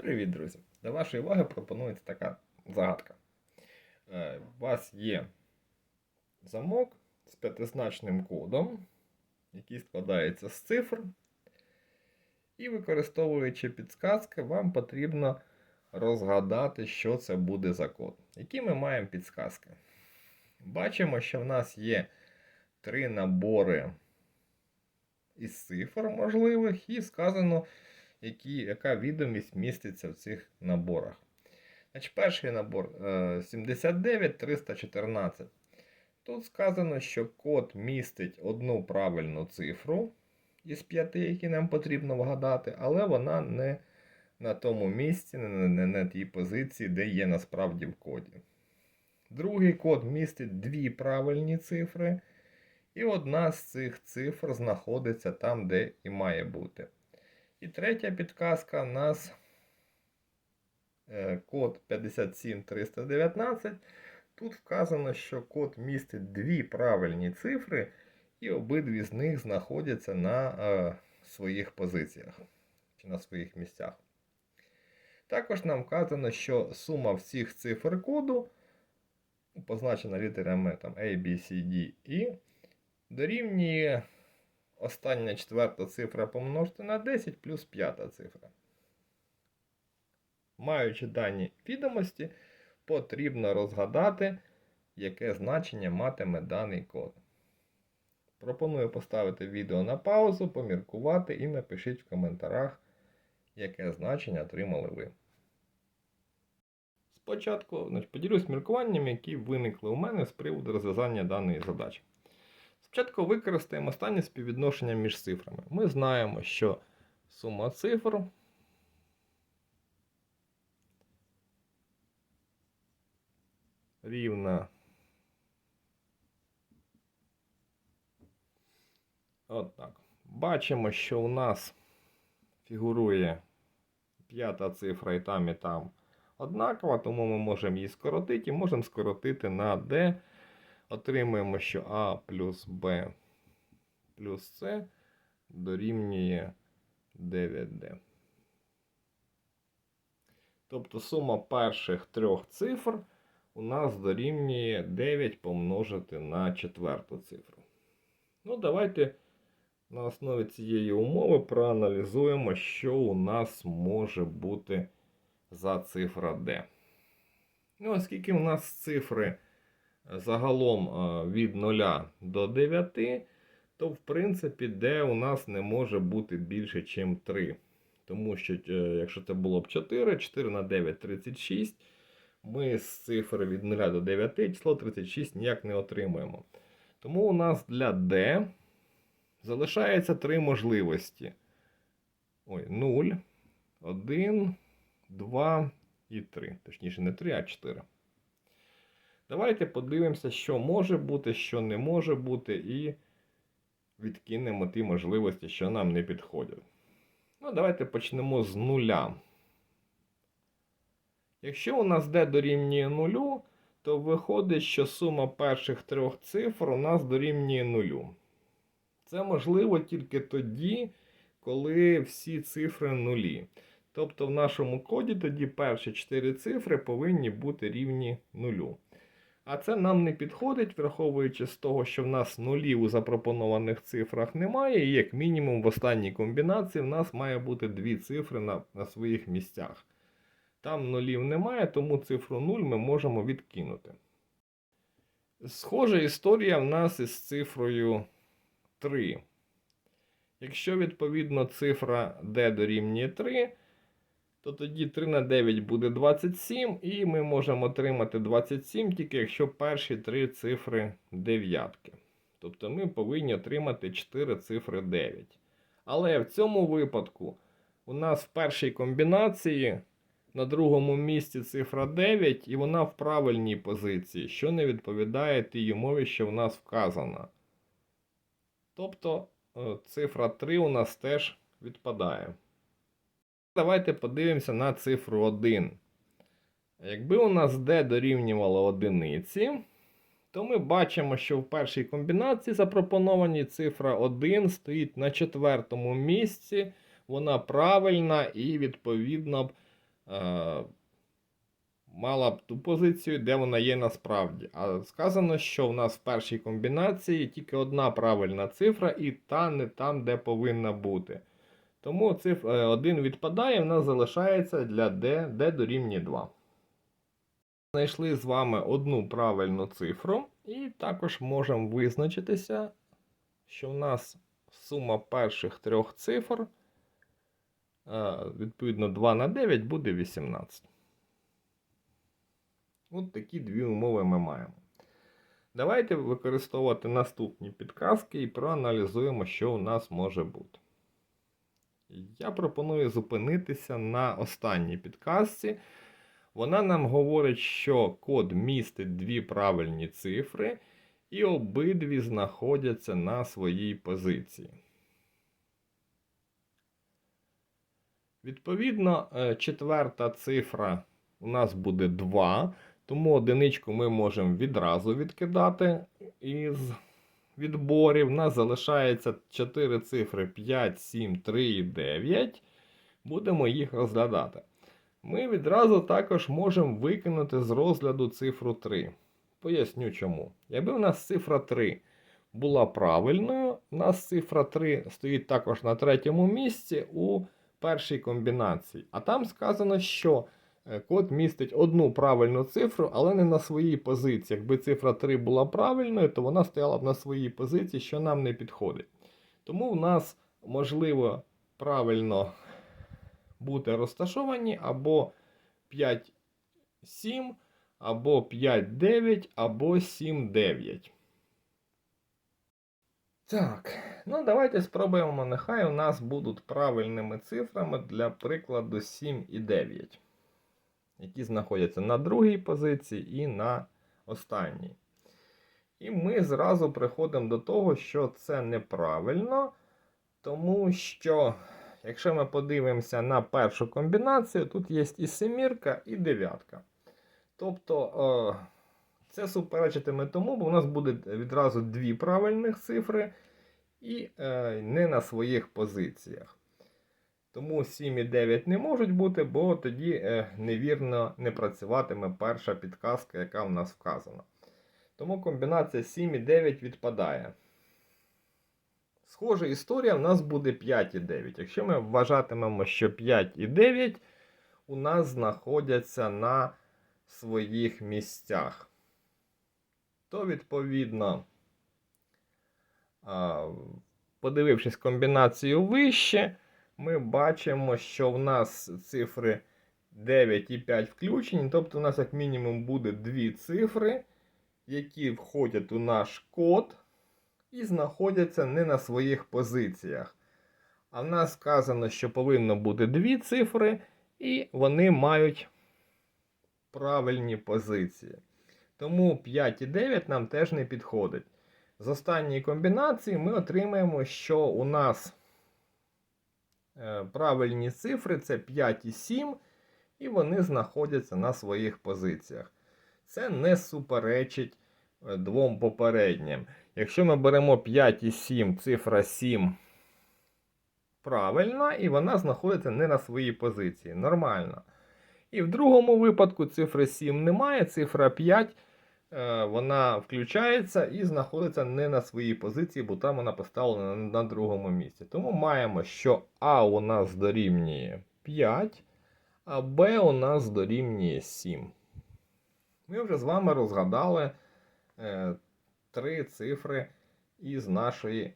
Привіт, друзі! До вашої уваги пропонується така загадка. Е, У вас є замок з п'ятизначним кодом, який складається з цифр. І використовуючи підсказки, вам потрібно розгадати, що це буде за код. Які ми маємо підсказки? Бачимо, що в нас є три набори із цифр можливих, і сказано, які, яка відомість міститься в цих наборах. Значить, перший набор е, 79314. Тут сказано, що код містить одну правильну цифру із п'яти, які нам потрібно вгадати, але вона не на тому місці, не на тій позиції, де є насправді в коді. Другий код містить дві правильні цифри, і одна з цих цифр знаходиться там, де і має бути. І третя підказка у нас е, код 57319. Тут вказано, що код містить дві правильні цифри, і обидві з них знаходяться на е, своїх позиціях чи на своїх місцях. Також нам вказано, що сума всіх цифр коду, позначена літерами там, A, B, C, D, E, дорівнює остання четверта цифра помножити на 10 плюс п'ята цифра. Маючи дані відомості, потрібно розгадати, яке значення матиме даний код. Пропоную поставити відео на паузу, поміркувати і напишіть в коментарях, яке значення отримали ви. Спочатку поділюсь міркуваннями, які виникли у мене з приводу розв'язання даної задачі. Спочатку використаємо останнє співвідношення між цифрами. Ми знаємо, що сума цифр рівна. От. Бачимо, що у нас фігурує п'ята цифра і там, і там однакова, тому ми можемо її скоротити і можемо скоротити на D. Отримуємо, що А плюс Б плюс С дорівнює 9D. Тобто сума перших трьох цифр у нас дорівнює 9 помножити на четверту цифру. Ну, давайте на основі цієї умови проаналізуємо, що у нас може бути за цифра D. Ну, оскільки у нас цифри загалом е, від 0 до 9, то в принципі D у нас не може бути більше, ніж 3. Тому що, е, якщо це було б 4, 4 на 9 36, ми з цифри від 0 до 9 число 36 ніяк не отримуємо. Тому у нас для D залишається три можливості. Ой, 0, 1, 2 і 3. Точніше, не 3, а 4. Давайте подивимося, що може бути, що не може бути, і відкинемо ті можливості, що нам не підходять. Ну, давайте почнемо з нуля. Якщо у нас d дорівнює нулю, то виходить, що сума перших трьох цифр у нас дорівнює нулю. Це можливо тільки тоді, коли всі цифри нулі. Тобто в нашому коді тоді перші 4 цифри повинні бути рівні нулю. А це нам не підходить, враховуючи з того, що в нас нулів у запропонованих цифрах немає, і як мінімум в останній комбінації в нас має бути дві цифри на, на своїх місцях. Там нулів немає, тому цифру 0 ми можемо відкинути. Схожа історія в нас із цифрою 3. Якщо, відповідно, цифра d дорівнює 3, то тоді 3 на 9 буде 27, і ми можемо отримати 27, тільки якщо перші три цифри дев'ятки. Тобто ми повинні отримати 4 цифри 9. Але в цьому випадку у нас в першій комбінації на другому місці цифра 9, і вона в правильній позиції, що не відповідає тій умові, що в нас вказана. Тобто е, цифра 3 у нас теж відпадає. Давайте подивимося на цифру 1. Якби у нас d дорівнювало одиниці, то ми бачимо, що в першій комбінації запропоновані цифра 1 стоїть на четвертому місці. Вона правильна і, відповідно, е, мала б ту позицію, де вона є насправді. А сказано, що в нас в першій комбінації тільки одна правильна цифра, і та не там, де повинна бути. Тому циф 1 відпадає, в нас залишається для d, d дорівнює 2. Знайшли з вами одну правильну цифру, і також можемо визначитися, що в нас сума перших трьох цифр, е, відповідно, 2 на 9 буде 18. От такі дві умови ми маємо. Давайте використовувати наступні підказки і проаналізуємо, що у нас може бути. Я пропоную зупинитися на останній підказці. Вона нам говорить, що код містить дві правильні цифри, і обидві знаходяться на своїй позиції. Відповідно, е, четверта цифра у нас буде 2, тому одиничку ми можемо відразу відкидати із відборів. У нас залишається 4 цифри 5, 7, 3 і 9. Будемо їх розглядати. Ми відразу також можемо викинути з розгляду цифру 3. Поясню чому. Якби у нас цифра 3 була правильною, у нас цифра 3 стоїть також на третьому місці у першій комбінації. А там сказано, що код містить одну правильну цифру, але не на своїй позиції. Якби цифра 3 була правильною, то вона стояла б на своїй позиції, що нам не підходить. Тому в нас можливо правильно бути розташовані або 5, 7, або 5, 9, або 7, 9. Так, ну давайте спробуємо. Нехай у нас будуть правильними цифрами для прикладу 7 і 9, які знаходяться на другій позиції і на останній. І ми зразу приходимо до того, що це неправильно, тому що, якщо ми подивимося на першу комбінацію, тут є і семірка, і дев'ятка. Тобто, е, це суперечитиме тому, бо у нас буде відразу дві правильних цифри і е, не на своїх позиціях. Тому 7 і 9 не можуть бути, бо тоді е, невірно не працюватиме перша підказка, яка в нас вказана. Тому комбінація 7 і 9 відпадає. Схожа історія в нас буде 5 і 9. Якщо ми вважатимемо, що 5 і 9 у нас знаходяться на своїх місцях, то відповідно, подивившись комбінацію вище, ми бачимо, що в нас цифри 9 і 5 включені. Тобто у нас як мінімум буде дві цифри, які входять у наш код і знаходяться не на своїх позиціях. А в нас сказано, що повинно бути дві цифри, і вони мають правильні позиції. Тому 5 і 9 нам теж не підходить. З останньої комбінації ми отримаємо, що у нас правильні цифри це 5 і 7, і вони знаходяться на своїх позиціях. Це не суперечить е, двом попереднім. Якщо ми беремо 5 і 7, цифра 7 правильна, і вона знаходиться не на своїй позиції. Нормально. І в другому випадку цифри 7 немає, цифра 5 е, вона включається і знаходиться не на своїй позиції, бо там вона поставлена на другому місці. Тому маємо, що А у нас дорівнює 5, а Б у нас дорівнює 7. Ми вже з вами розгадали е, три цифри із нашої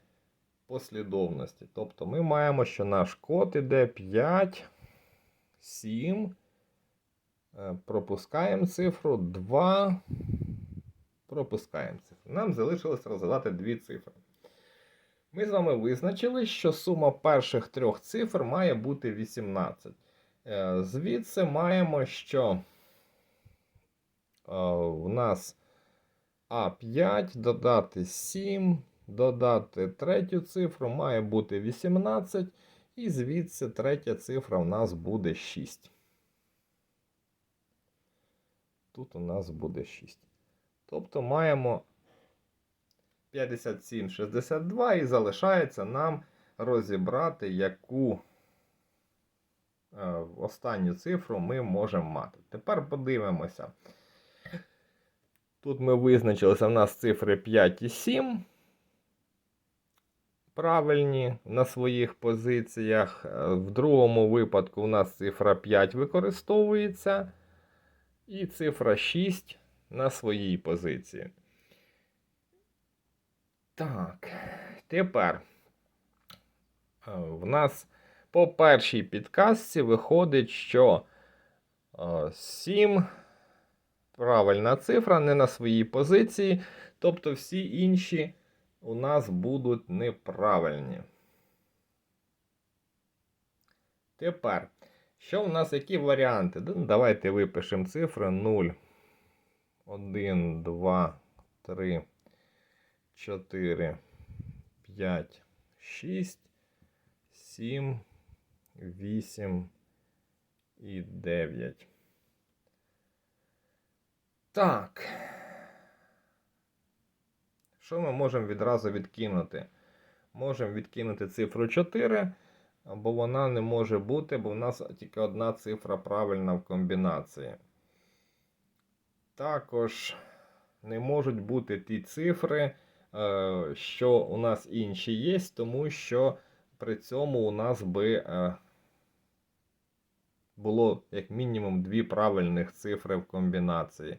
послідовності. Тобто ми маємо, що наш код іде 5, 7. Е, пропускаємо цифру 2. Пропускаємо цифру. Нам залишилось розгадати дві цифри. Ми з вами визначили, що сума перших трьох цифр має бути 18. Е, Звідси маємо, що е, у нас А5 додати 7, додати третю цифру має бути 18. І звідси третя цифра у нас буде 6. Тут у нас буде 6. Тобто маємо 57, 62 і залишається нам розібрати, яку е, останню цифру ми можемо мати. Тепер подивимося. Тут ми визначилися, в нас цифри 5 і 7. Правильні на своїх позиціях. Е, В другому випадку у нас цифра 5 використовується. І цифра 6 на своїй позиції. Так, тепер е, в нас по першій підказці виходить, що 7 правильна цифра не на своїй позиції, тобто всі інші у нас будуть неправильні. Тепер, що у нас які варіанти? Давайте випишемо цифри 0, 1, 2, 3, 4, 5, 6, 7, 8 і 9. Так. Що ми можемо відразу відкинути? Можемо відкинути цифру 4, бо вона не може бути, бо в нас тільки одна цифра правильна в комбінації. Також не можуть бути ті цифри, е, що у нас інші є, тому що при цьому у нас би е, було як мінімум дві правильних цифри в комбінації.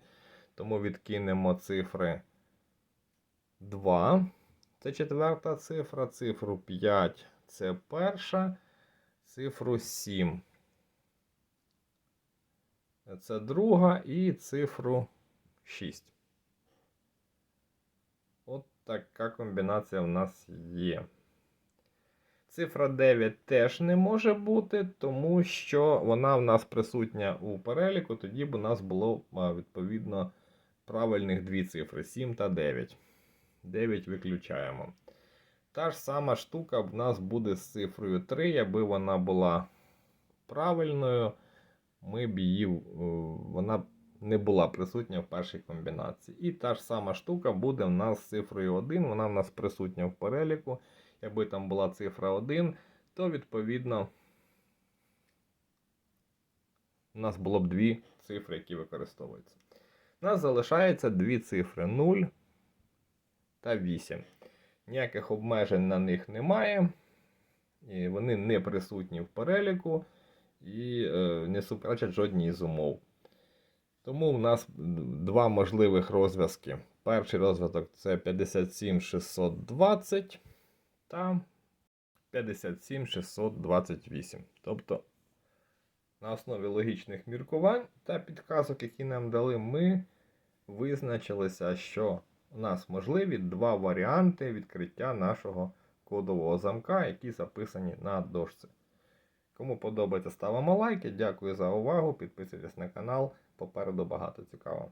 Тому відкинемо цифри 2. Це четверта цифра, цифру 5 це перша, цифру 7. Це друга і цифру 6. От така комбінація в нас є. Цифра 9 теж не може бути, тому що вона в нас присутня у переліку, тоді б у нас було відповідно правильних дві цифри 7 та 9. 9 виключаємо. Та ж сама штука в нас буде з цифрою 3, аби вона була правильною, ми б її, е, вона не була присутня в першій комбінації. І та ж сама штука буде в нас з цифрою 1, вона в нас присутня в переліку. Якби там була цифра 1, то відповідно у нас було б дві цифри, які використовуються. У нас залишається дві цифри 0 та 8. Ніяких обмежень на них немає. І вони не присутні в переліку і е, не суперечать жодній з умов. Тому в нас два можливих розв'язки. Перший розв'язок це 57620 та 57628. Тобто, на основі логічних міркувань та підказок, які нам дали, ми визначилися, що у нас можливі два варіанти відкриття нашого кодового замка, які записані на дошці. Кому подобається, ставимо лайки. Дякую за увагу. Підписуйтесь на канал. Попереду багато цікавого.